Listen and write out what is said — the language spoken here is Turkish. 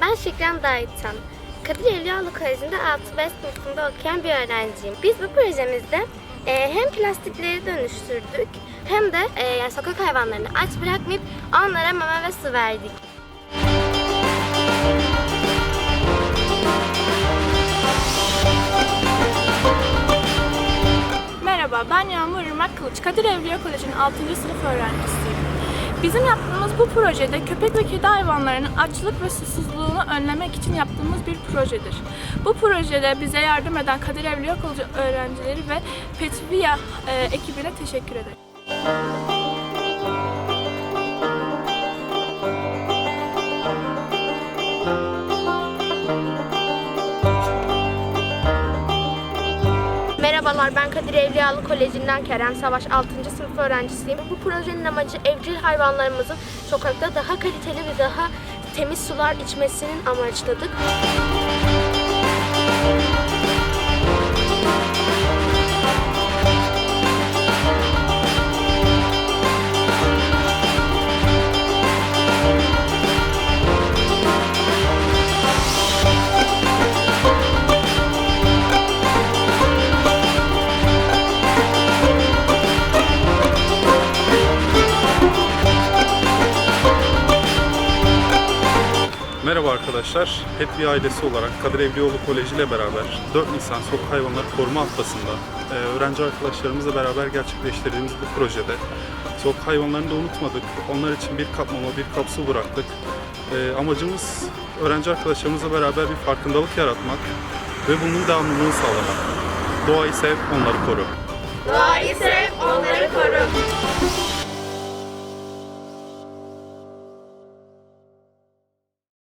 Meryem Dayıtan. Kadir Evliyalı Koleji'nde 6B sınıfında okuyan bir öğrenciyim. Biz bu projemizde e, hem plastikleri dönüştürdük hem de e, yani sokak hayvanlarını aç bırakmayıp onlara mama ve su verdik. Merhaba, ben Yağmur Irmak Kılıç. Kadir Evliya Koleji'nin 6. sınıf öğrencisiyim. Bizim yaptığımız bu projede köpek ve kedi hayvanlarının açlık ve susuzluğunu önlemek için yaptığımız bir projedir. Bu projede bize yardım eden Kadir Evliya Koleji öğrencileri ve Petvia e, ekibine teşekkür ederim. Merhabalar ben Kadir Evliyalı Koleji'nden Kerem Savaş 6. sınıf öğrencisiyim. Bu projenin amacı evcil hayvanlarımızın sokakta daha kaliteli ve daha temiz sular içmesinin amaçladık. Merhaba arkadaşlar. Petvi ailesi olarak Kadir Evliyoğlu Koleji ile beraber 4 Nisan Sokak Hayvanları Koruma Haftası'nda e, öğrenci arkadaşlarımızla beraber gerçekleştirdiğimiz bu projede sokak hayvanlarını da unutmadık. Onlar için bir kap mama, bir kap su bıraktık. E, amacımız öğrenci arkadaşlarımızla beraber bir farkındalık yaratmak ve bunun devamlılığını sağlamak. Doğayı sev, onları koru. Doğayı sev,